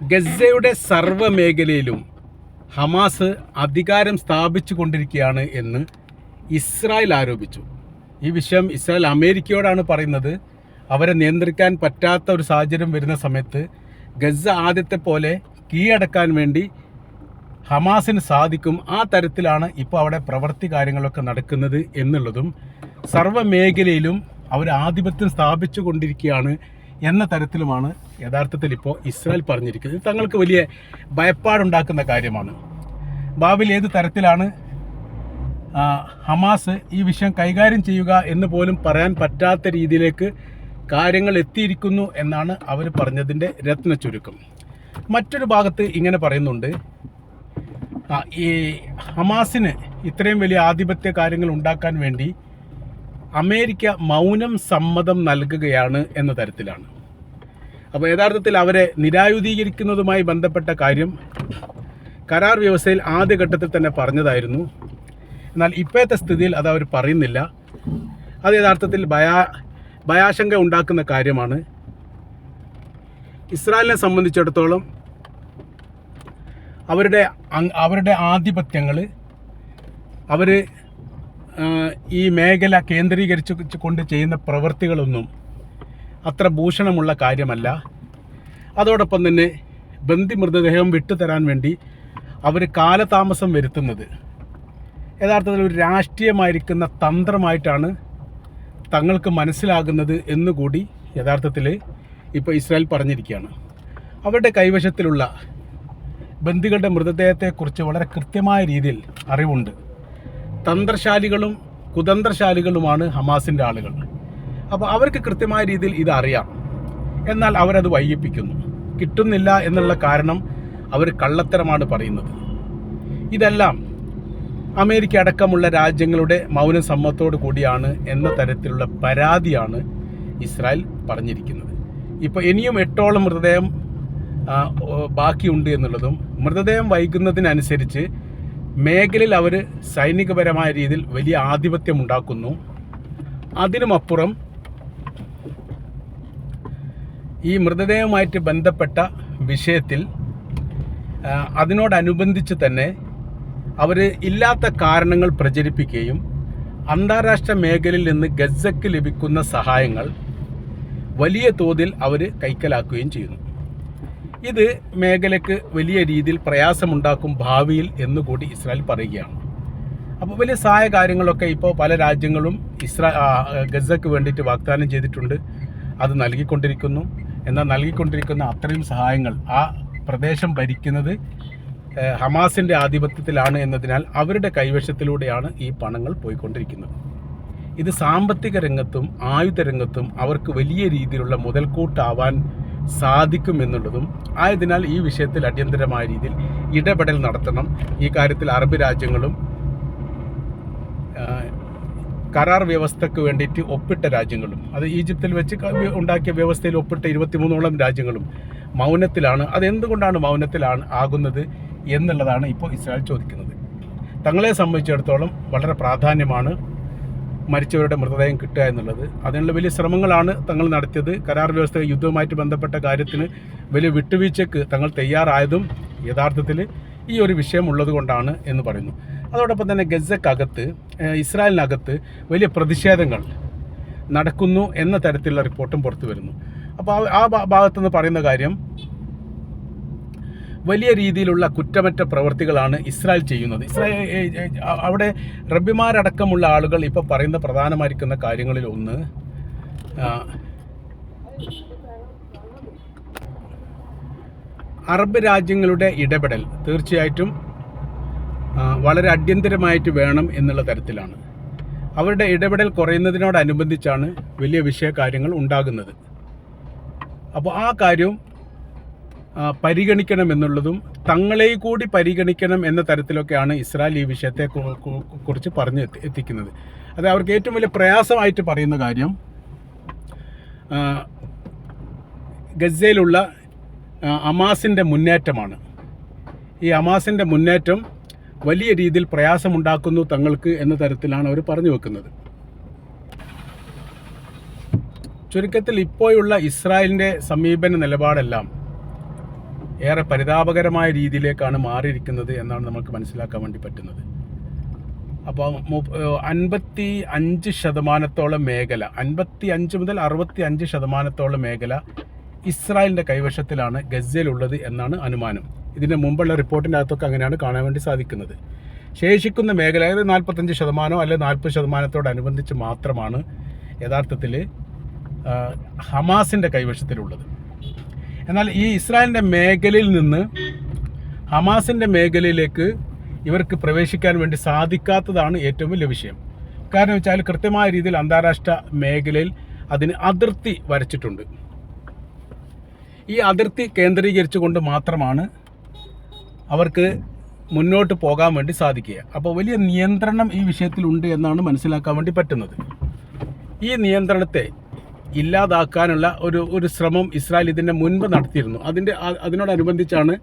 ഗസയുടെ സർവ മേഖലയിലും ഹമാസ് അധികാരം സ്ഥാപിച്ചു കൊണ്ടിരിക്കുകയാണ് എന്ന് ഇസ്രായേൽ ആരോപിച്ചു. ഈ വിഷയം ഇസ്രായേൽ അമേരിക്കയോടാണ് പറയുന്നത്. അവരെ നിയന്ത്രിക്കാൻ പറ്റാത്ത ഒരു സാഹചര്യം വരുന്ന സമയത്ത് ഗസ ആദ്യത്തെ പോലെ കീഴടക്കാൻ വേണ്ടി ഹമാസിന് സാധിക്കും. ആ തരത്തിലാണ് ഇപ്പോൾ അവിടെ പ്രവൃത്തി കാര്യങ്ങളൊക്കെ നടക്കുന്നത് എന്നുള്ളതും സർവ മേഖലയിലും അവർ ആധിപത്യം സ്ഥാപിച്ചു കൊണ്ടിരിക്കുകയാണ് എന്ന തരത്തിലുമാണ് യഥാർത്ഥത്തിൽ ഇപ്പോൾ ഇസ്രായേൽ പറഞ്ഞിരിക്കുന്നത്. ഇത് തങ്ങൾക്ക് വലിയ ഭയപ്പാടുണ്ടാക്കുന്ന കാര്യമാണ്. ഭാവിയിൽ ഏത് തരത്തിലാണ് ഹമാസ് ഈ വിഷയം കൈകാര്യം ചെയ്യുക എന്ന് പോലും പറയാൻ പറ്റാത്ത രീതിയിലേക്ക് കാര്യങ്ങൾ എത്തിയിരിക്കുന്നു എന്നാണ് അവർ പറഞ്ഞതിന്റെ രത്ന ചുരുക്കം. മറ്റൊരു ഭാഗത്ത് ഇങ്ങനെ പറയുന്നുണ്ട്. ഈ ഹമാസിന് ഇത്രയും വലിയ ആധിപത്യ കാര്യങ്ങൾ ഉണ്ടാക്കാൻ വേണ്ടി അമേരിക്ക മൗനം സമ്മതം നൽകുകയാണ് എന്ന തരത്തിലാണ്. അപ്പോൾ യഥാർത്ഥത്തിൽ അവരെ നിരായുധീകരിക്കുന്നതുമായി ബന്ധപ്പെട്ട കാര്യം കരാർ വ്യവസ്ഥയിൽ ആദ്യഘട്ടത്തിൽ തന്നെ പറഞ്ഞതായിരുന്നു. എന്നാൽ ഇപ്പോഴത്തെ സ്ഥിതിയിൽ അത് അവർ പറയുന്നില്ല. അത് യഥാർത്ഥത്തിൽ ഭയാ ഭയാശങ്ക ഉണ്ടാക്കുന്ന കാര്യമാണ്. ഇസ്രായേലിനെ സംബന്ധിച്ചിടത്തോളം അവരുടെ അവരുടെ ആധിപത്യങ്ങൾ അവർ ഈ മേഖല കേന്ദ്രീകരിച്ച് കൊണ്ട് ചെയ്യുന്ന പ്രവൃത്തികളൊന്നും അത്ര ഭൂഷണമുള്ള കാര്യമല്ല. അതോടൊപ്പം തന്നെ ബന്ദി മൃതദേഹം വിട്ടുതരാൻ വേണ്ടി അവർ കാലതാമസം വരുത്തുന്നത്. യഥാർത്ഥത്തിൽ ഒരു രാഷ്ട്രീയമായിരിക്കുന്ന തന്ത്രമായിട്ടാണ് തങ്ങൾക്ക് മനസ്സിലാകുന്നത് എന്നുകൂടി യഥാർത്ഥത്തിൽ ഇപ്പോൾ ഇസ്രായേൽ പറഞ്ഞിരിക്കുകയാണ്. അവരുടെ കൈവശത്തിലുള്ള ബന്ദികളുടെ മൃതദേഹത്തെക്കുറിച്ച് വളരെ കൃത്യമായ രീതിയിൽ അറിവുണ്ട്. തന്ത്രശാലികളും കുതന്ത്രശാലികളുമാണ് ഹമാസിന്റെ ആളുകൾ. അപ്പോൾ അവർക്ക് കൃത്യമായ രീതിയിൽ ഇതറിയാം എന്നാൽ അവരത് വൈകിപ്പിക്കുന്നു. കിട്ടുന്നില്ല എന്നുള്ള കാരണം അവർ കള്ളത്തരമാണ് പറയുന്നത്. ഇതെല്ലാം അമേരിക്ക അടക്കമുള്ള രാജ്യങ്ങളുടെ മൗന സമ്മതത്തോടു കൂടിയാണ് എന്ന തരത്തിലുള്ള പരാതിയാണ് ഇസ്രായേൽ പറഞ്ഞിരിക്കുന്നത്. ഇപ്പോൾ ഇനിയും എട്ടോളം മൃതദേഹം ബാക്കിയുണ്ട് എന്നുള്ളതും മൃതദേഹം വൈകുന്നതിനനുസരിച്ച് മേഖലയിൽ അവർ സൈനികപരമായ രീതിയിൽ വലിയ ആധിപത്യം ഉണ്ടാക്കുന്നു അതിനുമപ്പുറം ഈ മൃതദേഹവുമായിട്ട് ബന്ധപ്പെട്ട വിഷയത്തിൽ അതിനോടനുബന്ധിച്ച് തന്നെ അവർ ഇല്ലാത്ത കാരണങ്ങൾ പ്രചരിപ്പിക്കുകയും അന്താരാഷ്ട്ര മേഖലയിൽ നിന്ന് ഗസക്ക് ലഭിക്കുന്ന സഹായങ്ങൾ വലിയ തോതിൽ അവർ കൈക്കലാക്കുകയും ചെയ്യുന്നു. ഇത് മേഖലയ്ക്ക് വലിയ രീതിയിൽ പ്രയാസമുണ്ടാക്കും ഭാവിയിൽ എന്നുകൂടി ഇസ്രായേൽ പറയുകയാണ്. അപ്പോൾ വലിയ സഹായ കാര്യങ്ങളൊക്കെ ഇപ്പോൾ പല രാജ്യങ്ങളും ഇസ്രാ ഗസക്ക് വേണ്ടിയിട്ട് വാഗ്ദാനം ചെയ്തിട്ടുണ്ട്. അത് നൽകിക്കൊണ്ടിരിക്കുന്നു. എന്നാൽ നൽകിക്കൊണ്ടിരിക്കുന്ന അത്രയും സഹായങ്ങൾ ആ പ്രദേശം ഭരിക്കുന്നത് ഹമാസിന്റെ ആധിപത്യത്തിലാണ് എന്നതിനാൽ അവരുടെ കൈവശത്തിലൂടെയാണ് ഈ പണങ്ങൾ പോയിക്കൊണ്ടിരിക്കുന്നത്. ഇത് സാമ്പത്തിക രംഗത്തും ആയുധ രംഗത്തും അവർക്ക് വലിയ രീതിയിലുള്ള മുതൽക്കൂട്ടാവാൻ സാധിക്കും എന്നുള്ളതും ആയതിനാൽ ഈ വിഷയത്തിൽ അടിയന്തരമായ രീതിയിൽ ഇടപെടൽ നടത്തണം. ഈ കാര്യത്തിൽ അറബ് രാജ്യങ്ങളും കരാർ വ്യവസ്ഥക്ക് വേണ്ടിയിട്ട് ഒപ്പിട്ട രാജ്യങ്ങളും അത് ഈജിപ്തിൽ വെച്ച് ഉണ്ടാക്കിയ വ്യവസ്ഥയിൽ ഒപ്പിട്ട ഇരുപത്തിമൂന്നോളം രാജ്യങ്ങളും മൗനത്തിലാണ്. അതെന്തുകൊണ്ടാണ് മൗനത്തിലാണ് ആകുന്നത് എന്നുള്ളതാണ് ഇപ്പോൾ ഇസ്രായേൽ ചോദിക്കുന്നത്. തങ്ങളെ സംബന്ധിച്ചിടത്തോളം വളരെ പ്രാധാന്യമാണ് മരിച്ചവരുടെ മൃതദേഹം കിട്ടുക എന്നുള്ളത്. അതിനുള്ള വലിയ ശ്രമങ്ങളാണ് തങ്ങൾ നടത്തിയത്. കരാർ വ്യവസ്ഥ യുദ്ധവുമായിട്ട് ബന്ധപ്പെട്ട കാര്യത്തിന് വലിയ വിട്ടുവീഴ്ചക്ക് തങ്ങൾ തയ്യാറായതും യഥാർത്ഥത്തിൽ ഈ ഒരു വിഷയം ഉള്ളത് കൊണ്ടാണ് എന്ന് പറയുന്നു. അതോടൊപ്പം തന്നെ ഗസക്കകത്ത് ഇസ്രായേലിനകത്ത് വലിയ പ്രതിഷേധങ്ങൾ നടക്കുന്നു എന്ന തരത്തിലുള്ള റിപ്പോർട്ടും പുറത്തു വരുന്നു അപ്പോൾ ആ ഭാഗത്തുനിന്ന് പറയുന്ന കാര്യം വലിയ രീതിയിലുള്ള കുറ്റമറ്റ പ്രവൃത്തികളാണ് ഇസ്രായേൽ ചെയ്യുന്നത്. ഇസ്രായേൽ അവിടെ റബ്ബിമാരടക്കമുള്ള ആളുകൾ ഇപ്പോൾ പറയുന്ന പ്രധാനമായിരിക്കുന്ന കാര്യങ്ങളിൽ ഒന്ന് അറബ് രാജ്യങ്ങളുടെ ഇടപെടൽ തീർച്ചയായിട്ടും വളരെ അടിയന്തരമായിട്ട് വേണം എന്നുള്ള തരത്തിലാണ്. അവരുടെ ഇടപെടൽ കുറയുന്നതിനോടനുബന്ധിച്ചാണ് വലിയ വിഷയ കാര്യങ്ങൾ ഉണ്ടാകുന്നത്. അപ്പോൾ ആ കാര്യം ആ, പരിഗണിക്കണം എന്നുള്ളതും തങ്ങളെ കൂടി പരിഗണിക്കണം എന്ന തരത്തിലൊക്കെയാണ് ഇസ്രായേൽ ഈ വിഷയത്തെ കുറിച്ച് പറഞ്ഞ് എത്തി- എത്തിക്കുന്നത്. അത് അവർക്ക് ഏറ്റവും വലിയ പ്രയാസമായിട്ട് പറയുന്ന കാര്യം ഗസയിലുള്ള അമാസിന്റെ മുന്നേറ്റമാണ്. ഈ അമാസിന്റെ മുന്നേറ്റം വലിയ രീതിയിൽ പ്രയാസമുണ്ടാക്കുന്നു തങ്ങൾക്ക് എന്ന തരത്തിലാണ് അവർ പറഞ്ഞു വെക്കുന്നത്. ചുരുക്കത്തിൽ ഇപ്പോഴുള്ള ഇസ്രായേലിന്റെ സമീപന നിലപാടെല്ലാം ഏറെ പരിതാപകരമായ രീതിയിലേക്കാണ് മാറിയിരിക്കുന്നത് എന്നാണ് നമുക്ക് മനസ്സിലാക്കാൻ വേണ്ടി പറ്റുന്നത്. അപ്പോൾ അൻപത്തി അഞ്ച് ശതമാനത്തോളം മേഖല അൻപത്തി അഞ്ച് മുതൽ അറുപത്തി അഞ്ച് ശതമാനത്തോളം മേഖല ഇസ്രായേലിന്റെ കൈവശത്തിലാണ് ഗസയിലുള്ളത് എന്നാണ് അനുമാനം. ഇതിന് മുമ്പുള്ള റിപ്പോർട്ടിന്റെ അകത്തൊക്കെ അങ്ങനെയാണ് കാണാൻ വേണ്ടി സാധിക്കുന്നത്. ശേഷിക്കുന്ന മേഖല അതായത് നാൽപ്പത്തഞ്ച് ശതമാനോ അല്ലെങ്കിൽ നാൽപ്പത് ശതമാനത്തോടനുബന്ധിച്ച് മാത്രമാണ് യഥാർത്ഥത്തിൽ ഹമാസിന്റെ കൈവശത്തിലുള്ളത്. എന്നാൽ ഈ ഇസ്രായേലിന്റെ മേഖലയിൽ നിന്ന് ഹമാസിന്റെ മേഖലയിലേക്ക് ഇവർക്ക് പ്രവേശിക്കാൻ വേണ്ടി സാധിക്കാത്തതാണ് ഏറ്റവും വലിയ വിഷയം. കാരണം വെച്ചാൽ കൃത്യമായ രീതിയിൽ അന്താരാഷ്ട്ര മേഖലയിൽ അതിന് അതിർത്തി വരച്ചിട്ടുണ്ട്. ഈ അതിർത്തി കേന്ദ്രീകരിച്ചുകൊണ്ട് മാത്രമാണ് അവർക്ക് മുന്നോട്ട് പോകാൻ വേണ്ടി സാധിക്കുക. അപ്പോൾ വലിയ നിയന്ത്രണം ഈ വിഷയത്തിലുണ്ട് എന്നാണ് മനസ്സിലാക്കാൻ വേണ്ടി പറ്റുന്നത്. ഈ നിയന്ത്രണത്തെ ഇല്ലാതാക്കാനുള്ള ഒരു ഒരു ശ്രമം ഇസ്രായേൽ ഇതിന്റെ മുൻപ് നടത്തിയിരുന്നു. അതിന്റെ അതിനോടനുബന്ധിച്ചാണ്